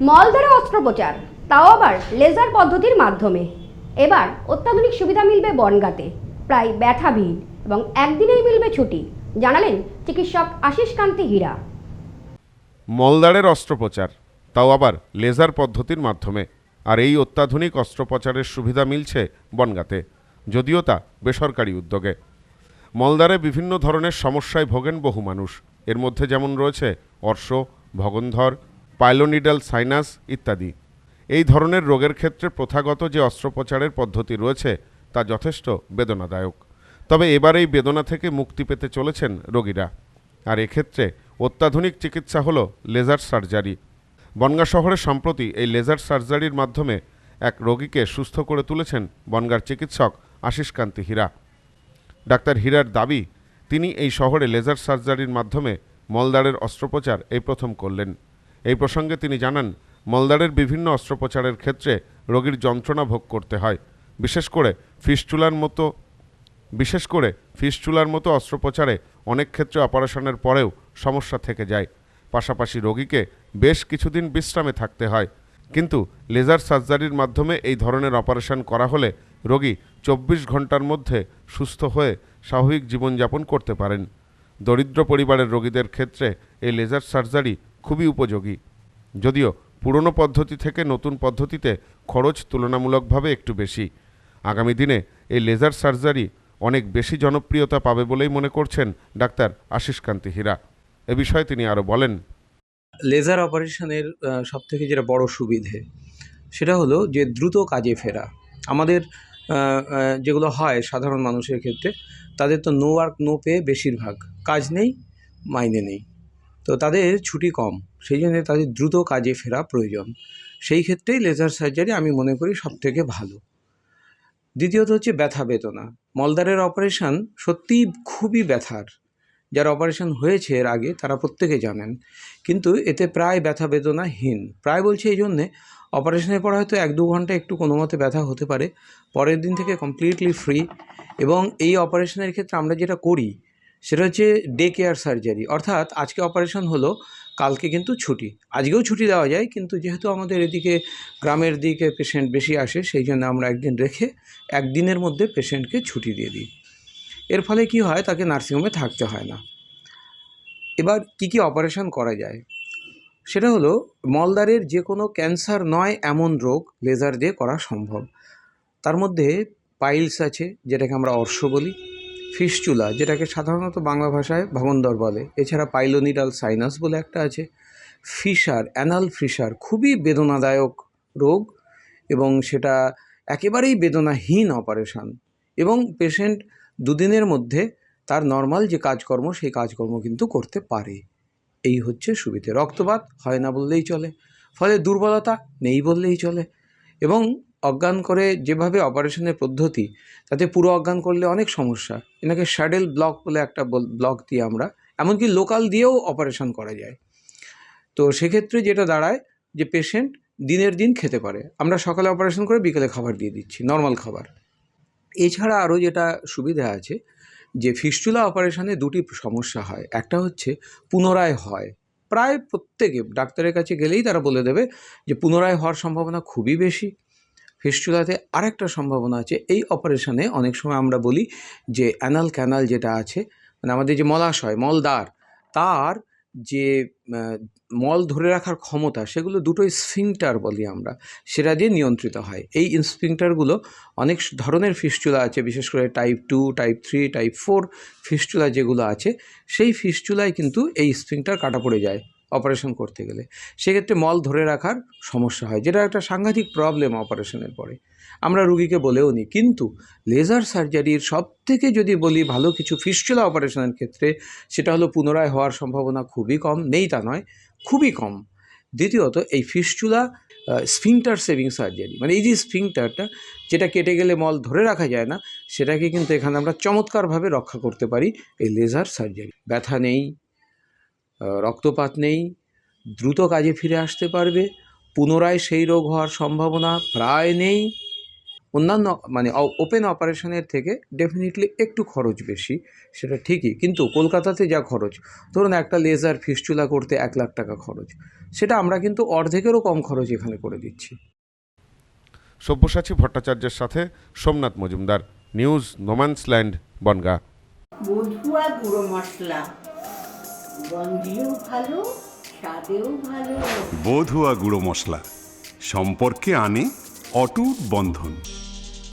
মলদ্বারে অস্ত্রোপচার, তাও আবার লেজার পদ্ধতির মাধ্যমে। এবার অত্যাধুনিক সুবিধা মিলবে বনগাঁতে। প্রায় ব্যথাবিহীন এবং একদিনেই মিলবে ছুটি, জানালেন চিকিৎসক আশিস কান্তি হীরা। মলদারের অস্ত্রোপচার, তাও আবার লেজার পদ্ধতির মাধ্যমে। আর এই অত্যাধুনিক অস্ত্রোপচারের সুবিধা মিলছে বনগাঁতে, যদিও তা বেসরকারি উদ্যোগে। মলদারে বিভিন্ন ধরনের সমস্যায় ভোগেন বহু মানুষ। এর মধ্যে যেমন রয়েছে অর্শ, ভগন্ধর পাইলোনিডাল সাইনাস ইত্যাদি। এই ধরনের রোগের ক্ষেত্রে প্রথাগত যে অস্ত্রোপচারের পদ্ধতি রয়েছে, তা যথেষ্ট বেদনাদায়ক। তবে এবার এই বেদনা থেকে মুক্তি পেতে চলেছেন রোগীরা। আর এক্ষেত্রে অত্যাধুনিক চিকিৎসা হলো লেজার সার্জারি। বনগাঁ শহরে সম্প্রতি এই লেজার সার্জারির মাধ্যমে এক রোগীকে সুস্থ করে তুলেছেন বনগাঁর চিকিৎসক আশিসকান্তি হীরা। ডাক্তার হীরার দাবি, তিনি এই শহরে লেজার সার্জারির মাধ্যমে মলদারের অস্ত্রোপচার এই প্রথম করলেন। এই প্রসঙ্গে তিনি জানান মলদারের বিভিন্ন অস্ত্রোপচারের ক্ষেত্রে রোগীর যন্ত্রণা ভোগ করতে হয়। বিশেষ করে ফিস্টুলার মতো, বিশেষ করে ফিস্টুলার মতো অস্ত্রোপচারে অনেক ক্ষেত্রে অপারেশনের পরেও সমস্যা থেকে যায়। পাশাপাশি রোগীকে বেশ কিছুদিন বিশ্রামে থাকতে হয়। কিন্তু লেজার সার্জারির মাধ্যমে এই ধরনের অপারেশন করা হলে রোগী চব্বিশ ঘণ্টার মধ্যে সুস্থ হয়ে স্বাভাবিক জীবনযাপন করতে পারেন। দরিদ্র পরিবারের রোগীদের ক্ষেত্রে এই লেজার সার্জারি খুবই উপযোগী। যদিও পুরনো পদ্ধতি থেকে নতুন পদ্ধতিতে খরচ তুলনামূলকভাবে একটু বেশি। আগামী দিনে এই লেজার সার্জারি অনেক বেশি জনপ্রিয়তা পাবে বলেই মনে করছেন ডাক্তার আশিস কান্তি হীরা। এ বিষয়ে তিনি আরও বলেন। লেজার অপারেশনের সব থেকে যেটা বড় সুবিধে, সেটা হলো যে দ্রুত কাজে ফেরা। আমাদের যেগুলো হয় সাধারণ মানুষের ক্ষেত্রে, তাদের তো নো ওয়ার্ক, নো পে বেশিরভাগ। কাজ নেই, মাইনে নেই। তো তাদের ছুটি কম, সেই জন্য তাদের দ্রুত কাজে ফেরা প্রয়োজন। সেই ক্ষেত্রেই লেজার সার্জারি আমি মনে করি সব থেকে ভালো। দ্বিতীয়ত হচ্ছে ব্যথা বেদনা। মলদারের অপারেশন সত্যিই খুবই ব্যথার। যারা অপারেশন হয়েছে এর আগে, তারা প্রত্যেকে জানেন। কিন্তু এতে প্রায় ব্যথা বেদনাহীন। প্রায় বলছি এই জন্যে অপারেশনের পর হয়তো এক দু ঘণ্টা একটু কোনো মতে ব্যথা হতে পারে। পরের দিন থেকে কমপ্লিটলি ফ্রি এবং এই অপারেশনের ক্ষেত্রে আমরা যেটা করি সেটা হচ্ছে ডে কেয়ার সার্জারি অর্থাৎ আজকে অপারেশন হলো, কালকে কিন্তু ছুটি। আজকেও ছুটি দেওয়া যায়, কিন্তু যেহেতু আমাদের এদিকে গ্রামের দিকে পেশেন্ট বেশি আসে, সেই জন্য আমরা একদিন রেখে একদিনের মধ্যে পেশেন্টকে ছুটি দিয়ে দিই। এর ফলে কি হয়, তাকে নার্সিংহোমে থাকতে হয় না। এবার কি কি অপারেশন করা যায়? সেটা হলো মলদারের যে কোনো ক্যান্সার নয় এমন রোগ লেজার দিয়ে করা সম্ভব। তার মধ্যে পাইলস আছে, যেটাকে আমরা অর্শ বলি। ফিস্চুলা যেটাকে সাধারণত বাংলা ভাষায় ভবন্দর বলে। এছাড়া পাইলোনিডাল সাইনাস বলে একটা আছে। ফিশার অ্যানাল ফিশার খুবই বেদনাদায়ক রোগ এবং সেটা একেবারেই বেদনাহীন অপারেশন। এবং পেশেন্ট দুদিনের মধ্যে তার নর্মাল যে কাজকর্ম, সেই কাজকর্ম কিন্তু করতে পারে। এই হচ্ছে সুবিধে। রক্তপাত হয় না বললেই চলে। ফলে দুর্বলতা নেই বললেই চলে। এবং অজ্ঞান করে যেভাবে অপারেশনের পদ্ধতি, তাতে পুরো অজ্ঞান করলে অনেক সমস্যা। এনাকে শ্যাডেল ব্লক বলে একটা ব্লক দিয়ে আমরা। এমনকি লোকাল দিয়েও অপারেশন করা যায়। তো সেক্ষেত্রে যেটা দাঁড়ায়, যে পেশেন্ট দিনের দিন খেতে পারে। আমরা সকালে অপারেশন করে বিকেলে খাবার দিয়ে দিচ্ছি নর্মাল খাবার। এছাড়া আরও যেটা সুবিধা আছে, যে ফিস্টুলা অপারেশনে দুটি সমস্যা হয়। একটা হচ্ছে পুনরায় হয়। প্রায় প্রত্যেকে, ডাক্তারের কাছে গেলেই তারা বলে দেবে যে পুনরায় হওয়ার সম্ভাবনা খুবই বেশি। ফিস্টুলাতে আরেকটা সম্ভাবনা আছে। এই অপারেশনে অনেক সময় আমরা বলি যে অ্যানাল ক্যানাল যেটা আছে মানে আমাদের যে মলাশয়, মলদ্বার, তার যে মল ধরে রাখার ক্ষমতা, সেগুলো দুটোই স্ফিংটার বলি আমরা, সেটা দিয়ে নিয়ন্ত্রিত হয়। এই স্ফিংটারগুলো অনেক ধরনের ফিস্টুলা আছে, বিশেষ করে type two type three type four fistula যেগুলো আছে, সেই ফিস্টুলায় কিন্তু এই স্প্রিংটার কাটা পড়ে যায়। অপারেশন করতে গেলে। সেক্ষেত্রে মল ধরে রাখার সমস্যা হয়, যেটা একটা সাংঘাতিক প্রবলেম অপারেশনের পরে। আমরা রুগীকে বলেও নিই, কিন্তু লেজার সার্জারির সব থেকে যদি বলি ভালো কিছু ফিস্টুলা অপারেশনের ক্ষেত্রে, সেটা হলো পুনরায় হওয়ার সম্ভাবনা খুবই কম। নেই তা নয়, খুবই কম। দ্বিতীয়ত, এই ফিস্টুলা স্ফিংটার সেভিং সার্জারি মানে এই যে স্ফিংটারটা যেটা কেটে গেলে মল ধরে রাখা যায় না, সেটাকে কিন্তু এখানে আমরা চমৎকারভাবে রক্ষা করতে পারি এই লেজার সার্জারি ব্যথা নেই রক্তপাত নেই দ্রুত কাজে ফিরে আসতে পারবে পুনরায় সেই রোগ হওয়ার সম্ভাবনা প্রায় নেই। অন্যান্য মানে ওপেন অপারেশনের থেকে ডেফিনেটলি একটু খরচ বেশি সেটা ঠিকই কিন্তু কলকাতাতে যা খরচ ধরুন একটা লেজার ফিস্টুলা করতে এক লাখ টাকা খরচ সেটা আমরা কিন্তু অর্ধেকেরও কম খরচ এখানে করে দিচ্ছি। সব্যসাচী ভট্টাচার্যের সাথে Somnath Majumdar news no man's land Bongaon. মশলা। গন্ধেও বধুয়া গুঁড়ো মশলা। সম্পর্কে আনে অটুট বন্ধন।